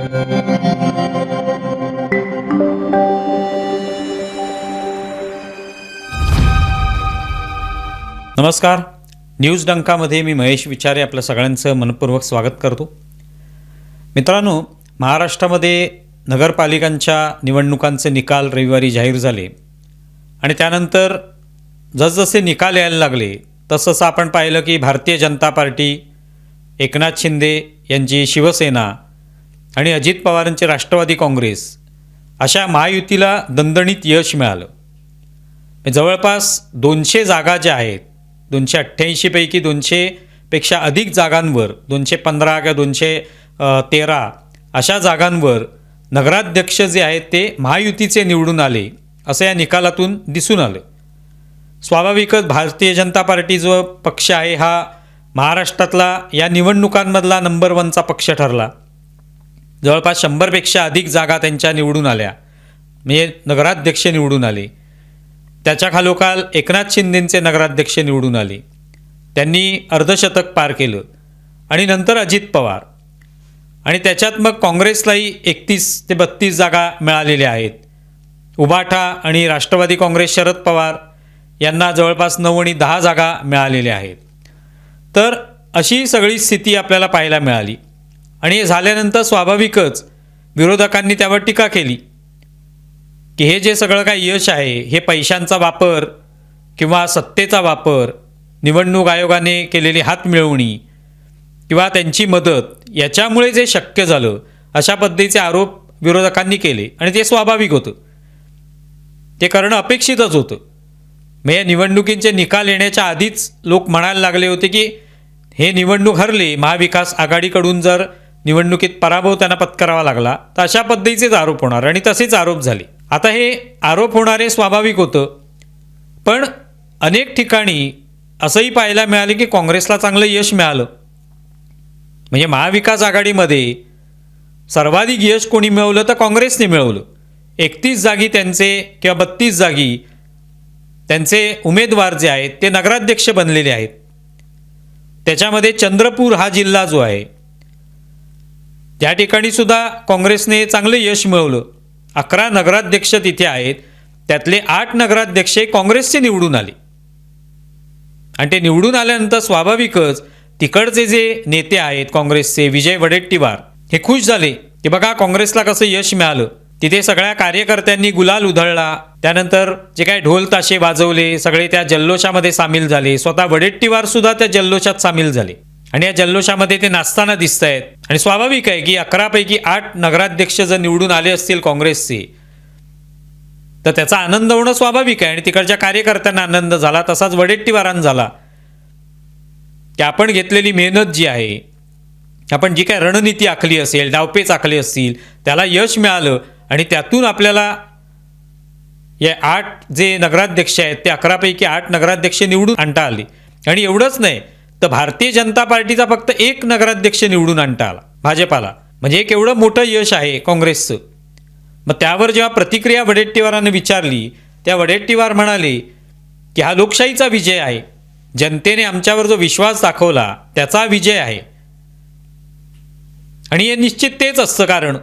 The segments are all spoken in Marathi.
नमस्कार. न्यूज डंकामध्ये मी महेश विचारे आपल्या सगळ्यांचं मनपूर्वक स्वागत करतो. मित्रांनो महाराष्ट्रामध्ये नगरपालिकांच्या निवडणुकांचे निकाल रविवारी जाहीर झाले. आणि त्यानंतर जसजसे निकाल यायला लागले तसतसं आपण पाहिलं की भारतीय जनता पार्टी एकनाथ शिंदे यांची शिवसेना आणि अजित पवारांचे राष्ट्रवादी काँग्रेस अशा महायुतीला दणदणीत यश मिळालं. म्हणजे जवळपास दोनशे जागा ज्या आहेत दोनशे अठ्ठ्याऐंशीपैकी दोनशेपेक्षा अधिक जागांवर दोनशे पंधरा किंवा दोनशे तेरा अशा जागांवर नगराध्यक्ष जे आहेत ते महायुतीचे निवडून आले असं या निकालातून दिसून आलं. स्वाभाविकच भारतीय जनता पार्टी जो पक्ष आहे हा महाराष्ट्रातला या निवडणुकांमधला नंबर वनचा पक्ष ठरला. जवळपास शंभरपेक्षा अधिक जागा त्यांच्या निवडून आल्या. म्हणजे नगराध्यक्ष निवडून आले. त्याच्या खालोखाल एकनाथ शिंदेंचे नगराध्यक्ष निवडून आले. त्यांनी अर्धशतक पार केलं आणि नंतर अजित पवार. आणि त्याच्यात मग काँग्रेसलाही एकतीस ते बत्तीस जागा मिळालेल्या आहेत. उबाठा आणि राष्ट्रवादी काँग्रेस शरद पवार यांना जवळपास नऊ आणि दहा जागा मिळालेल्या आहेत. तर अशी सगळी स्थिती आपल्याला पाहायला मिळाली. आणि हे झाल्यानंतर स्वाभाविकच विरोधकांनी त्यावर टीका केली की हे जे सगळं काय यश आहे हे पैशांचा वापर किंवा सत्तेचा वापर निवडणूक आयोगाने केलेली हात मिळवणी किंवा त्यांची मदत याच्यामुळे जे शक्य झालं अशा पद्धतीचे आरोप विरोधकांनी केले आणि ते स्वाभाविक होतं. ते करणं अपेक्षितच होतं. मग या निवडणुकींचे निकाल येण्याच्या आधीच लोक म्हणायला लागले होते की हे निवडणूक हरले महाविकास आघाडीकडून जर निवडणुकीत पराभव त्यांना पत्करावा लागला तर अशा पद्धतीचेच आरोप होणार आणि तसेच आरोप झाले. आता हे आरोप होणारे स्वाभाविक होतं. पण अनेक ठिकाणी असंही पाहायला मिळाले की काँग्रेसला चांगलं यश मिळालं. म्हणजे महाविकास आघाडीमध्ये सर्वाधिक यश कोणी मिळवलं तर काँग्रेसने मिळवलं. एकतीस जागी त्यांचे किंवा बत्तीस जागी त्यांचे उमेदवार जे आहेत ते नगराध्यक्ष बनलेले आहेत. त्याच्यामध्ये चंद्रपूर हा जिल्हा जो आहे त्या ठिकाणी सुद्धा काँग्रेसने चांगलं यश मिळवलं. अकरा नगराध्यक्ष तिथे आहेत. त्यातले आठ नगराध्यक्ष काँग्रेसचे निवडून आले. आणि ते निवडून आल्यानंतर स्वाभाविकच तिकडचे जे नेते आहेत काँग्रेसचे विजय वडेट्टीवार हे खुश झाले. की बघा काँग्रेसला कसं यश मिळालं. तिथे सगळ्या कार्यकर्त्यांनी गुलाल उधळला. त्यानंतर जे काय ढोल ताशे वाजवले सगळे त्या जल्लोषामध्ये सामील झाले. स्वतः वडेट्टीवार सुद्धा त्या जल्लोषात सामील झाले. आणि या जल्लोषामध्ये ते नाचताना दिसत आहेत आणि स्वाभाविक आहे की अकरापैकी आठ नगराध्यक्ष जर निवडून आले असतील काँग्रेसचे तर त्याचा आनंद होणं स्वाभाविक आहे आणि तिकडच्या कार्यकर्त्यांना आनंद झाला तसाच वडेट्टीवारांना झाला. की आपण घेतलेली मेहनत जी आहे आपण जी काय रणनीती आखली असेल डावपेच आखली असतील त्याला यश मिळालं आणि त्यातून आपल्याला या आठ जे नगराध्यक्ष आहेत ते अकरापैकी आठ नगराध्यक्ष निवडून आणता आले. आणि एवढंच नाही तर भारतीय जनता पार्टीचा फक्त एक नगराध्यक्ष निवडून आणता आला भाजपाला. म्हणजे एक एवढं मोठं यश आहे काँग्रेसचं. मग त्यावर जेव्हा प्रतिक्रिया वडेट्टीवारांनी विचारली त्या वडेट्टीवार म्हणाले की हा लोकशाहीचा विजय आहे. जनतेने आमच्यावर जो विश्वास दाखवला त्याचा विजय आहे. आणि हे निश्चित तेच असतं कारण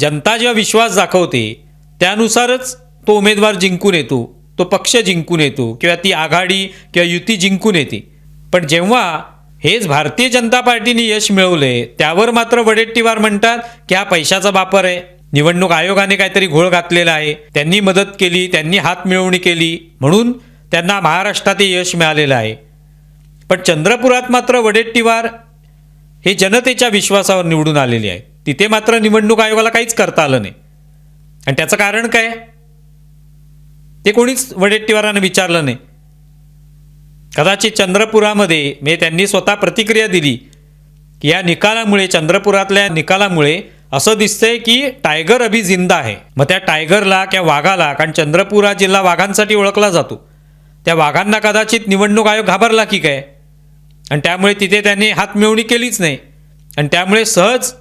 जनता जेव्हा विश्वास दाखवते त्यानुसारच तो उमेदवार जिंकून येतो तो पक्ष जिंकून येतो किंवा ती आघाडी किंवा युती जिंकून येते. पण जेव्हा हेच भारतीय जनता पार्टीने यश मिळवले त्यावर मात्र वडेट्टीवार म्हणतात की हा पैशाचा वापर आहे. निवडणूक आयोगाने काहीतरी घोळ घातलेला आहे. त्यांनी मदत केली त्यांनी हात मिळवणी केली म्हणून त्यांना महाराष्ट्रात हे यश मिळालेलं आहे. पण चंद्रपुरात मात्र वडेट्टीवार हे जनतेच्या विश्वासावर निवडून आलेले आहे तिथे मात्र निवडणूक आयोगाला काहीच करता आलं नाही. आणि त्याचं कारण काय? ते कोणीच वडेट्टीवारानं विचारलं नाही. कदाचित चंद्रपुरामध्ये मे त्यांनी स्वतः प्रतिक्रिया दिली. की या निकालामुळे चंद्रपुरातल्या निकालामुळे असं दिसतंय की टायगर अभि जिंदा आहे. मग त्या टायगरला किंवा वाघाला कारण चंद्रपूर हा जिल्हा वाघांसाठी ओळखला जातो. त्या वाघांना कदाचित निवडणूक आयोग घाबरला की काय? आणि त्यामुळे तिथे त्यांनी हातमिळवणी केलीच नाही. आणि त्यामुळे सहज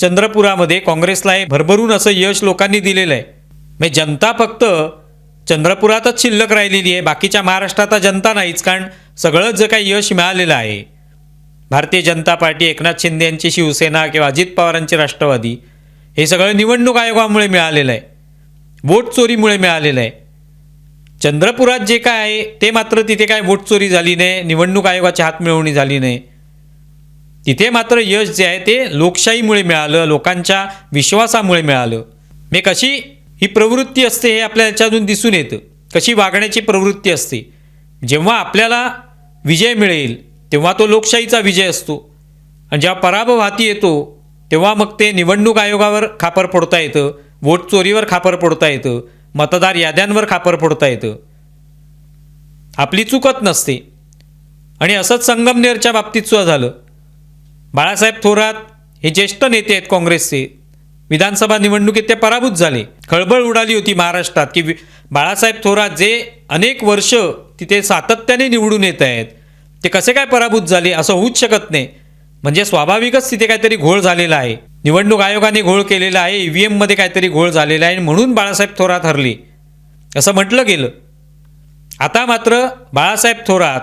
चंद्रपुरामध्ये काँग्रेसला हे भरभरून असं यश लोकांनी दिलेलं आहे. म्हणजे जनता फक्त चंद्रपुरातच शिल्लक राहिलेली आहे. बाकीच्या महाराष्ट्रात आता जनता नाहीच कारण सगळंच जे काही यश मिळालेलं आहे. भारतीय जनता पार्टी एकनाथ शिंदे यांची शिवसेना किंवा अजित पवारांची राष्ट्रवादी हे सगळं निवडणूक आयोगामुळे मिळालेलं आहे. वोट चोरीमुळे मिळालेलं आहे. चंद्रपुरात जे काय आहे ते मात्र तिथे काय वोट चोरी झाली नाही निवडणूक आयोगाची हातमिळवणी झाली नाही. तिथे मात्र यश जे आहे ते लोकशाहीमुळे मिळालं लोकांच्या विश्वासामुळे मिळालं. मी कशी ही प्रवृत्ती असते हे आपल्या याच्यातून दिसून येतं. कशी वागण्याची प्रवृत्ती असते? जेव्हा आपल्याला विजय मिळेल तेव्हा तो लोकशाहीचा विजय असतो. आणि जेव्हा पराभव हाती येतो तेव्हा मग ते निवडणूक आयोगावर खापर फोडता येतं वोट चोरीवर खापर फोडता येतं मतदार याद्यांवर खापर फोडता येतं. आपली चुकत नसते. आणि असंच संगमनेरच्या बाबतीत सुद्धा झालं. बाळासाहेब थोरात हे ज्येष्ठ नेते आहेत काँग्रेसचे. विधानसभा निवडणुकीत ते पराभूत झाले. खळबळ उडाली होती महाराष्ट्रात की बाळासाहेब थोरात जे अनेक वर्ष तिथे सातत्याने निवडून येत आहेत ते कसे काय पराभूत झाले असं होऊच शकत नाही. म्हणजे स्वाभाविकच तिथे काहीतरी घोळ झालेला आहे. निवडणूक आयोगाने घोळ केलेला आहे ई व्ही एममध्ये काहीतरी घोळ झालेला आहे आणि म्हणून बाळासाहेब थोरात हरले. असं म्हटलं गेलं. आता मात्र बाळासाहेब थोरात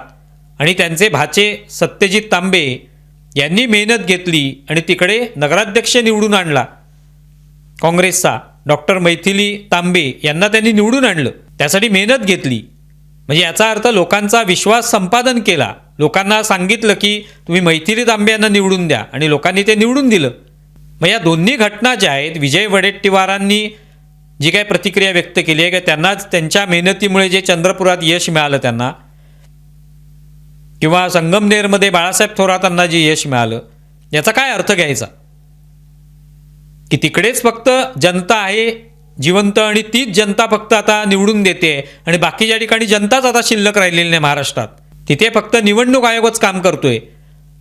आणि त्यांचे भाचे सत्यजित तांबे यांनी मेहनत घेतली आणि तिकडे नगराध्यक्ष निवडून आणला. काँग्रेसचा डॉक्टर मैथिली तांबे यांना त्यांनी निवडून आणलं. त्यासाठी मेहनत घेतली. म्हणजे याचा अर्थ लोकांचा विश्वास संपादन केला. लोकांना सांगितलं की तुम्ही मैथिली तांबे यांना निवडून द्या. आणि लोकांनी ते निवडून दिलं. मग या दोन्ही घटना ज्या आहेत विजय वडेट्टीवारांनी जी काही प्रतिक्रिया व्यक्त केली आहे की त्यांनाच त्यांच्या मेहनतीमुळे जे चंद्रपुरात यश मिळालं त्यांना किंवा संगमनेरमध्ये बाळासाहेब थोरातांना जे यश मिळालं याचा काय अर्थ घ्यायचा? की तिकडेच फक्त जनता आहे जिवंत आणि तीच जनता फक्त आता निवडून देते आणि बाकीच्या ठिकाणी जनताच आता शिल्लक राहिलेली नाही महाराष्ट्रात तिथे फक्त निवडणूक आयोगच काम करतोय.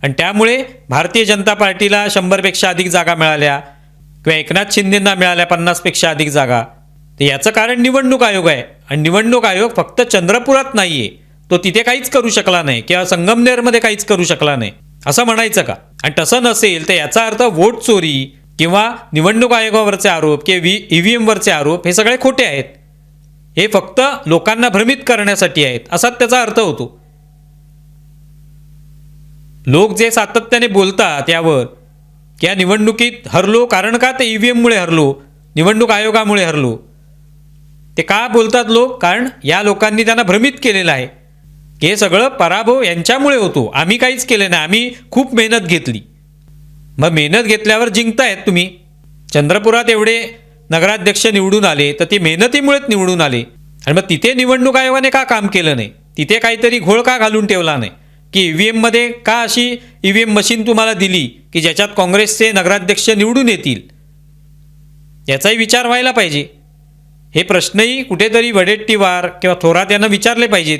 आणि त्यामुळे भारतीय जनता पार्टीला शंभरपेक्षा अधिक जागा मिळाल्या किंवा एकनाथ शिंदेंना मिळाल्या पन्नासपेक्षा अधिक जागा. तर याचं कारण निवडणूक आयोग आहे आणि निवडणूक आयोग फक्त चंद्रपुरात नाही आहे तो तिथे काहीच करू शकला नाही किंवा संगमनेरमध्ये काहीच करू शकला नाही. असं म्हणायचं का? आणि तसं नसेल तर याचा अर्थ वोट चोरी किंवा निवडणूक आयोगावरचे आरोप किंवा व्ही ई व्ही एमवरचे आरोप हे सगळे खोटे आहेत. हे फक्त लोकांना भ्रमित करण्यासाठी आहेत. असाच त्याचा अर्थ होतो. लोक जे सातत्याने बोलतात यावर की या निवडणुकीत हरलो कारण का ते ई व्ही एममुळे हरलो निवडणूक आयोगामुळे हरलो? ते का बोलतात लोक? कारण या लोकांनी त्यांना भ्रमित केलेलं आहे. हे सगळं पराभव यांच्यामुळे होतो. आम्ही काहीच केलं नाही. आम्ही खूप मेहनत घेतली. मग मेहनत घेतल्यावर जिंकतायत तुम्ही. चंद्रपुरात एवढे नगराध्यक्ष निवडून आले तर ते मेहनतीमुळेच निवडून आले. आणि मग तिथे निवडणूक आयोगाने का काम केलं नाही? तिथे काहीतरी घोळ का घालून ठेवला नाही? की ई व्ही एममध्ये का अशी ई व्ही एम मशीन तुम्हाला दिली की ज्याच्यात काँग्रेसचे नगराध्यक्ष निवडून येतील? याचाही विचार व्हायला पाहिजे. हे प्रश्नही कुठेतरी वडेट्टीवार किंवा थोरात यांना विचारले पाहिजेत.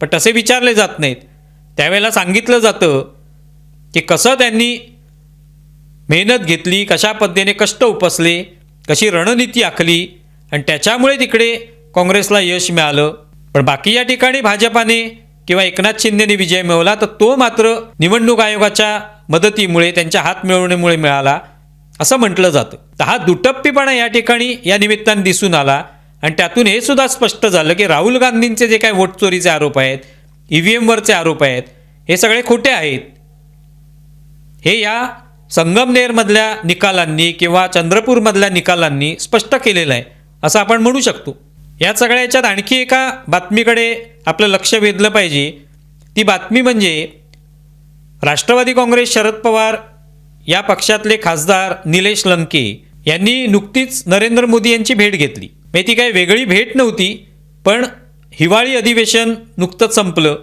पण तसे विचारले जात नाहीत. त्यावेळेला सांगितलं जातं की कसं त्यांनी मेहनत घेतली कशा पद्धतीने कष्ट उपसले कशी रणनीती आखली आणि त्याच्यामुळे तिकडे काँग्रेसला यश मिळालं. पण बाकी या ठिकाणी भाजपाने किंवा एकनाथ शिंदेने विजय मिळवला तर तो मात्र निवडणूक आयोगाच्या मदतीमुळे त्यांच्या हात मिळवण्यामुळे मिळाला असं म्हटलं जातं. तर हा दुटप्पीपणा या ठिकाणी या निमित्तानं दिसून आला आणि त्यातून हे सुद्धा स्पष्ट झालं की राहुल गांधींचे जे काही वोट चोरीचे आरोप आहेत ई व्ही एमवरचे आरोप आहेत हे सगळे खोटे आहेत. हे या संगमनेरमधल्या निकालांनी किंवा चंद्रपूरमधल्या निकालांनी स्पष्ट केलेलं आहे असं आपण म्हणू शकतो. या सगळ्या याच्यात आणखी एका बातमीकडे आपलं लक्ष वेधलं पाहिजे. ती बातमी म्हणजे राष्ट्रवादी काँग्रेस शरद पवार या पक्षातले खासदार निलेश लंके यांनी नुकतीच नरेंद्र मोदी यांची भेट घेतली. म्हणजे ती काही वेगळी भेट नव्हती पण हिवाळी अधिवेशन नुकतंच संपलं.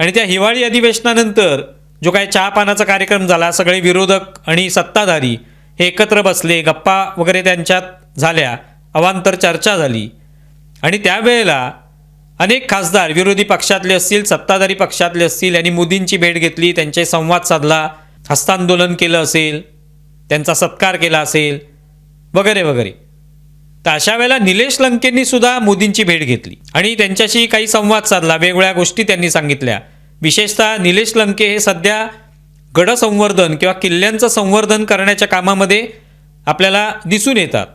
आणि त्या हिवाळी अधिवेशनानंतर जो काय चहा पानाचा कार्यक्रम झाला सगळे विरोधक आणि सत्ताधारी हे एकत्र बसले गप्पा वगैरे त्यांच्यात झाल्या अवांतर चर्चा झाली. आणि त्यावेळेला अनेक खासदार विरोधी पक्षातले असतील सत्ताधारी पक्षातले असतील यांनी मोदींची भेट घेतली त्यांचे संवाद साधला हस्तांदोलन केलं असेल त्यांचा सत्कार केला असेल वगैरे वगैरे. तर अशा वेळेला निलेश लंकेंनी सुद्धा मोदींची भेट घेतली आणि त्यांच्याशी काही संवाद साधला वेगवेगळ्या गोष्टी त्यांनी सांगितल्या. विशेषतः निलेश लंके हे सध्या गडसंवर्धन किंवा किल्ल्यांचं संवर्धन करण्याच्या कामामध्ये आपल्याला दिसून येतात.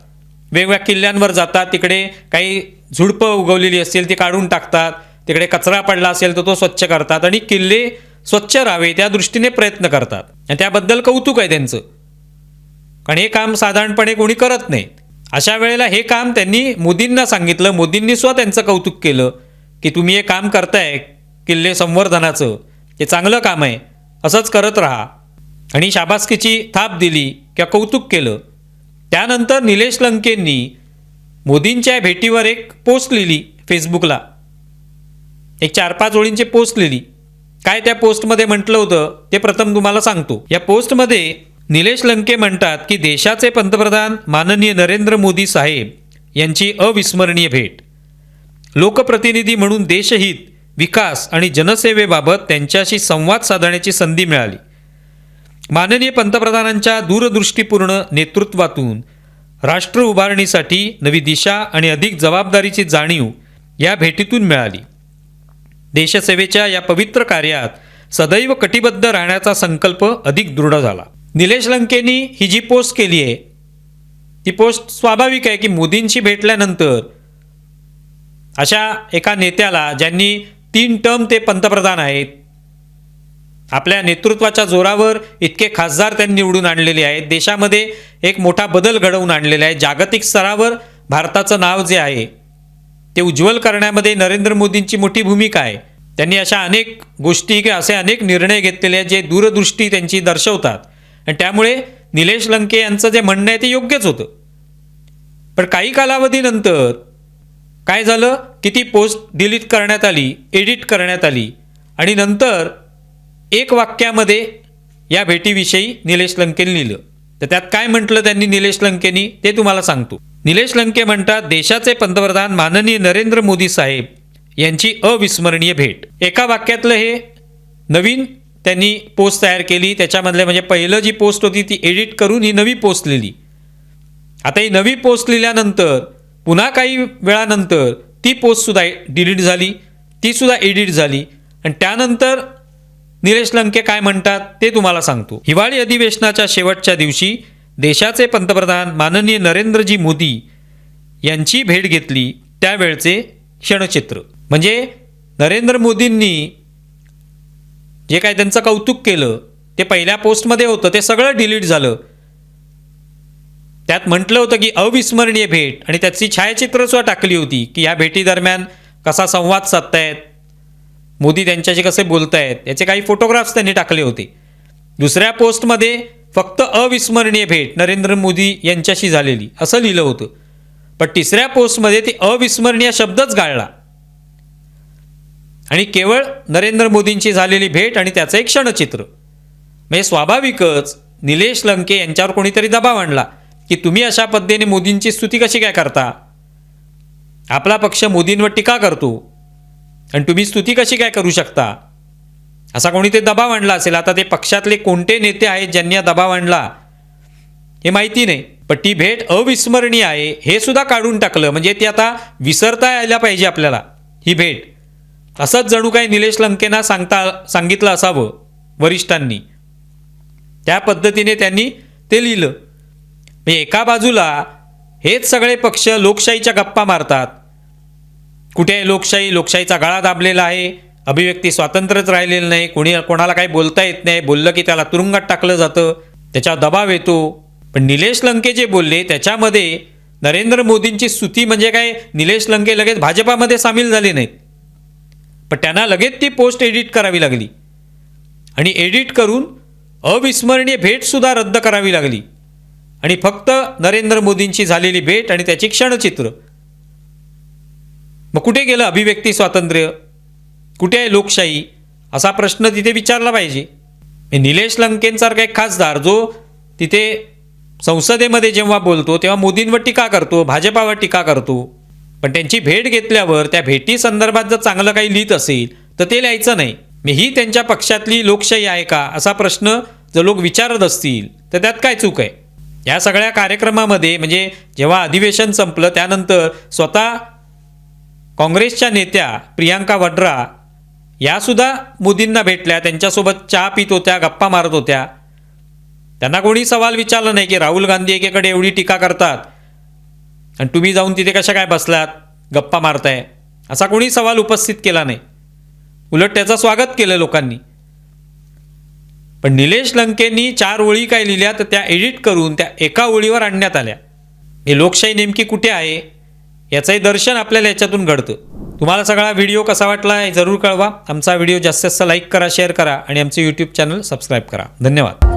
वेगवेगळ्या किल्ल्यांवर जातात तिकडे काही झुडपं उगवलेली असतील ती काढून टाकतात तिकडे कचरा पडला असेल तर तो स्वच्छ करतात आणि किल्ले स्वच्छ राहावे त्या दृष्टीने प्रयत्न करतात. आणि त्याबद्दल कौतुक आहे त्यांचं. कारण हे काम साधारणपणे कोणी करत नाही. अशा वेळेला हे काम त्यांनी मोदींना सांगितलं मोदींनी सुद्धा त्यांचं कौतुक केलं की तुम्ही हे काम करताय किल्ले संवर्धनाचं हे चांगलं काम आहे. असंच करत राहा. आणि शाबासकीची थाप दिली किंवा कौतुक केलं. त्यानंतर निलेश लंकेंनी मोदींच्या भेटीवर एक पोस्ट लिहिली फेसबुकला. एक चार पाच ओळींची पोस्ट लिहिली. काय त्या पोस्टमध्ये म्हटलं होतं ते प्रथम तुम्हाला सांगतो. या पोस्टमध्ये निलेश लंके म्हणतात की देशाचे पंतप्रधान माननीय नरेंद्र मोदी साहेब यांची अविस्मरणीय भेट. लोकप्रतिनिधी म्हणून देशहित विकास आणि जनसेवेबाबत त्यांच्याशी संवाद साधण्याची संधी मिळाली. माननीय पंतप्रधानांच्या दूरदृष्टीपूर्ण नेतृत्वातून राष्ट्र उभारणीसाठी नवी दिशा आणि अधिक जबाबदारीची जाणीव या भेटीतून मिळाली. देशसेवेच्या या पवित्र कार्यात सदैव कटिबद्ध राहण्याचा संकल्प अधिक दृढ झाला. निलेश लंकेनी ही जी पोस्ट केली आहे ती पोस्ट स्वाभाविक आहे की मोदींशी भेटल्यानंतर अशा एका नेत्याला ज्यांनी तीन टर्म ते पंतप्रधान आहेत. आपल्या नेतृत्वाच्या जोरावर इतके खासदार त्यांनी निवडून आणलेले आहेत. देशामध्ये एक मोठा बदल घडवून आणलेला आहे. जागतिक स्तरावर भारताचं नाव जे आहे ते उज्ज्वल करण्यामध्ये नरेंद्र मोदींची मोठी भूमिका आहे. त्यांनी अशा अनेक गोष्टी किंवा असे अनेक निर्णय घेतलेले आहेत जे दूरदृष्टी त्यांची दर्शवतात. आणि त्यामुळे निलेश लंके यांचं जे म्हणणं आहे ते योग्यच होतं. पण काही कालावधीनंतर काय झालं? की ती पोस्ट डिलीट करण्यात आली एडिट करण्यात आली? आणि नंतर एक वाक्यामध्ये या भेटीविषयी निलेश लंकेने लिहिलं. तर त्यात काय म्हटलं त्यांनी निलेश लंकेनी? ते तुम्हाला सांगतो. निलेश लंके म्हणतात देशाचे पंतप्रधान माननीय नरेंद्र मोदी साहेब यांची अविस्मरणीय भेट. एका वाक्यातलं हे नवीन त्यांनी पोस्ट तयार केली. त्याच्यामधले म्हणजे पहिलं जी पोस्ट होती ती एडिट करून ही नवी पोस्ट लिहिली. आता ही नवी पोस्ट लिहिल्यानंतर पुन्हा काही वेळानंतर ती पोस्टसुद्धा डिलीट झाली तीसुद्धा एडिट झाली. आणि त्यानंतर निलेश लंके काय म्हणतात ते तुम्हाला सांगतो. हिवाळी अधिवेशनाच्या शेवटच्या दिवशी देशाचे पंतप्रधान माननीय नरेंद्रजी मोदी यांची भेट घेतली त्यावेळचे क्षणचित्र. म्हणजे नरेंद्र मोदींनी जे काय त्यांचं कौतुक केलं ते पहिल्या पोस्टमध्ये होतं ते सगळं डिलीट झालं. त्यात म्हटलं होतं की अविस्मरणीय भेट. आणि त्याची छायाचित्रसुद्धा टाकली होती की या भेटीदरम्यान कसा संवाद साधतायत मोदी त्यांच्याशी कसे बोलतायत याचे काही फोटोग्राफ्स त्यांनी टाकले होते. दुसऱ्या पोस्टमध्ये फक्त अविस्मरणीय भेट नरेंद्र मोदी यांच्याशी झालेली असं लिहिलं होतं. पण तिसऱ्या पोस्टमध्ये ती अविस्मरणीय शब्दच गाळला. आणि केवळ नरेंद्र मोदींची झालेली भेट आणि त्याचं एक क्षणचित्र. म्हणजे स्वाभाविकच निलेश लंके यांच्यावर कोणीतरी दबाव आणला. की तुम्ही अशा पद्धतीने मोदींची स्तुती कशी काय करता? आपला पक्ष मोदींवर टीका करतो. आणि तुम्ही स्तुती कशी काय करू शकता? असा कोणी ते दबाव आणला असेल. आता ते पक्षातले कोणते नेते आहेत ज्यांनी हा दबाव आणला? हे माहिती नाही. पण ती भेट अविस्मरणीय आहे. हे सुद्धा काढून टाकलं. म्हणजे ती आता विसरता यायला पाहिजे आपल्याला ही भेट. असंच जणू काही निलेश लंकेना सांगता सांगितलं असावं वरिष्ठांनी. त्या पद्धतीने त्यांनी ते लिहिलं. म्हणजे एका बाजूला हेच सगळे पक्ष लोकशाहीच्या गप्पा मारतात. कुठे आहे लोकशाही लोकशाहीचा गळा दाबलेला आहे अभिव्यक्ती स्वातंत्र्यच राहिलेलं नाही कोणी कोणाला काही बोलता येत नाही बोललं की त्याला तुरुंगात टाकलं जातं त्याच्यावर दबाव येतो. पण निलेश लंके जे बोलले त्याच्यामध्ये नरेंद्र मोदींची स्तुती म्हणजे काय? निलेश लंके लगेच भाजपामध्ये सामील झाले नाहीत. पण त्यांना लगेच ती पोस्ट एडिट करावी लागली. आणि एडिट करून अविस्मरणीय भेटसुद्धा रद्द करावी लागली. आणि फक्त नरेंद्र मोदींची झालेली भेट आणि त्याची क्षणचित्र. मग कुठे गेलं अभिव्यक्ती स्वातंत्र्य? कुठे आहे लोकशाही? असा प्रश्न तिथे विचारला पाहिजे. मी निलेश लंकेंसारखा एक खासदार जो तिथे संसदेमध्ये जेव्हा बोलतो तेव्हा मोदींवर टीका करतो भाजपावर टीका करतो. पण त्यांची भेट घेतल्यावर त्या भेटी संदर्भात जर चांगलं काही लिहित असेल तर ते लिहायचं नाही. मी ही त्यांच्या पक्षातली लोकशाही आहे का? असा प्रश्न जर लोक विचारत असतील तर त्यात काय चूक आहे? या सगळ्या कार्यक्रमामध्ये म्हणजे जेव्हा अधिवेशन संपलं त्यानंतर स्वतः काँग्रेसच्या नेत्या प्रियांका वड्रा यासुद्धा मोदींना भेटल्या त्यांच्यासोबत चहा पित होत्या गप्पा मारत होत्या. त्यांना कोणी सवाल विचारला नाही की राहुल गांधी एकेकडे एवढी टीका करतात आणि तुम्ही जाऊन तिथे कशा काय बसलात गप्पा मारताय? असा कोणी सवाल उपस्थित केला नाही. उलट त्याचं स्वागत केलं लोकांनी. पण निलेश लंकेंनी चार ओळी काय लिहिल्या तर त्या एडिट करून त्या एका ओळीवर आणण्यात आल्या. ही लोकशाही नेमकी कुठे आहे? याचंही दर्शन आपल्याला याच्यातून घडतं. तुम्हाला सगळा व्हिडिओ कसा वाटला हे जरूर कळवा. आमचा व्हिडिओ जास्तीत जास्त लाईक करा शेअर करा आणि आमचे यूट्यूब चॅनल सबस्क्राईब करा. धन्यवाद.